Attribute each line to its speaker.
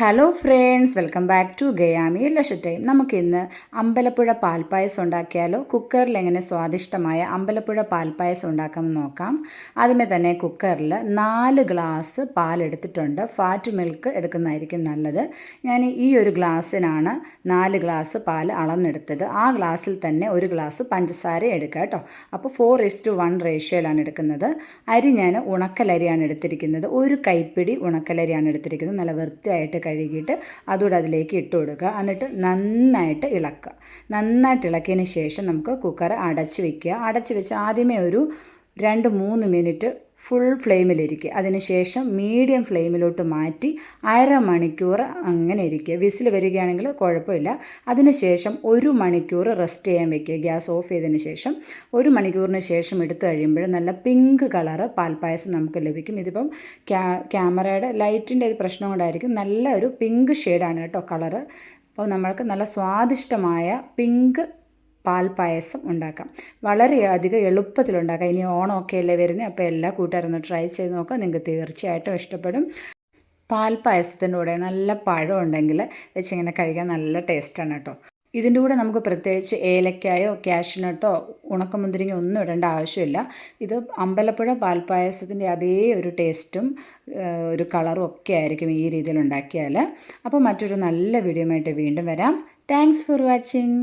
Speaker 1: Hello friends welcome back to ഗയാമി ലഷ time നമുക്കിന്ന് അമ്പലപ്പുഴ പാൽപ്പായസം ഉണ്ടാക്കിയാലോ? കുക്കറിൽ എങ്ങനെ സ്വാദിഷ്ടമായ അമ്പലപ്പുഴ പാൽപ്പായസം ഉണ്ടാക്കാമെന്ന് നോക്കാം. ആദ്യമേ തന്നെ കുക്കറിൽ നാല് ഗ്ലാസ് പാലെടുത്തിട്ടുണ്ട്. ഫാറ്റ് മിൽക്ക് എടുക്കുന്നതായിരിക്കും നല്ലത്. ഞാൻ ഈ ഒരു ഗ്ലാസ്സിനാണ് നാല് ഗ്ലാസ് പാൽ അളന്നെടുത്തത്. ആ ഗ്ലാസ്സിൽ തന്നെ ഒരു ഗ്ലാസ് പഞ്ചസാര എടുക്കുക കേട്ടോ. അപ്പോൾ ഫോർ ഇസ് ടു വൺ റേഷ്യോയിലാണ് എടുക്കുന്നത്. അരി ഞാൻ ഉണക്കലരിയാണ് എടുത്തിരിക്കുന്നത്. ഒരു കൈപ്പിടി ഉണക്കലരിയാണ് എടുത്തിരിക്കുന്നത്. നല്ല വൃത്തിയായിട്ട് കഴുകിയിട്ട് അതുകൂടെ അതിലേക്ക് ഇട്ട് കൊടുക്കുക. എന്നിട്ട് നന്നായിട്ട് ഇളക്കുക. നന്നായിട്ട് ഇളക്കിയതിന് ശേഷം നമുക്ക് കുക്കർ അടച്ച് വെക്കുക. അടച്ച് വെച്ച് ആദ്യമേ ഒരു രണ്ട് മൂന്ന് മിനിറ്റ് ഫുൾ ഫ്ലെയിമിലിരിക്കുക അതിനുശേഷം മീഡിയം ഫ്ലെയിമിലോട്ട് മാറ്റി അരമണിക്കൂർ അങ്ങനെ ഇരിക്കുക. വിസിൽ വരികയാണെങ്കിൽ കുഴപ്പമില്ല. അതിനുശേഷം ഒരു മണിക്കൂർ റെസ്റ്റ് ചെയ്യാൻ വെക്കുക. ഗ്യാസ് ഓഫ് ചെയ്തതിന് ശേഷം ഒരു മണിക്കൂറിന് ശേഷം എടുത്തു കഴിയുമ്പോൾ നല്ല പിങ്ക് കളറ് പാൽപ്പായസം നമുക്ക് ലഭിക്കും. ഇതിപ്പം ക്യാമറയുടെ ലൈറ്റിന്റെ പ്രശ്നം കൊണ്ടായിരിക്കും. നല്ല ഒരു പിങ്ക് ഷെയ്ഡാണ് കേട്ടോ കളറ് അപ്പോൾ നമ്മൾക്ക് നല്ല സ്വാദിഷ്ടമായ പിങ്ക് പാൽപ്പായസം ഉണ്ടാക്കാം. വളരെയധികം എളുപ്പത്തിലുണ്ടാക്കാം. ഇനി ഓണമൊക്കെ അല്ലേ വരുന്നത് അപ്പോൾ എല്ലാ കൂട്ടുകാരും ഒന്ന് ട്രൈ ചെയ്ത് നോക്കാം നിങ്ങൾക്ക് തീർച്ചയായിട്ടും ഇഷ്ടപ്പെടും. പാൽപ്പായസത്തിന്റെ കൂടെ നല്ല പഴം ഉണ്ടെങ്കിൽ വെച്ചിങ്ങനെ കഴിക്കാൻ നല്ല ടേസ്റ്റാണ് കേട്ടോ. ഇതിന്റെ കൂടെ നമുക്ക് പ്രത്യേകിച്ച് ഏലക്കായോ ക്യാഷ്നട്ടോ ഉണക്കമുന്തിരിങ്ങ ഒന്നും ഇടേണ്ട ആവശ്യമില്ല. ഇത് അമ്പലപ്പുഴ പാൽപ്പായസത്തിന്റെ അതേ ഒരു ടേസ്റ്റും ഒരു കളറും ഒക്കെ ആയിരിക്കും ഈ രീതിയിൽ ഉണ്ടാക്കിയാൽ. അപ്പോൾ മറ്റൊരു നല്ല വീഡിയോ വീണ്ടും വരാം. Thanks for watching.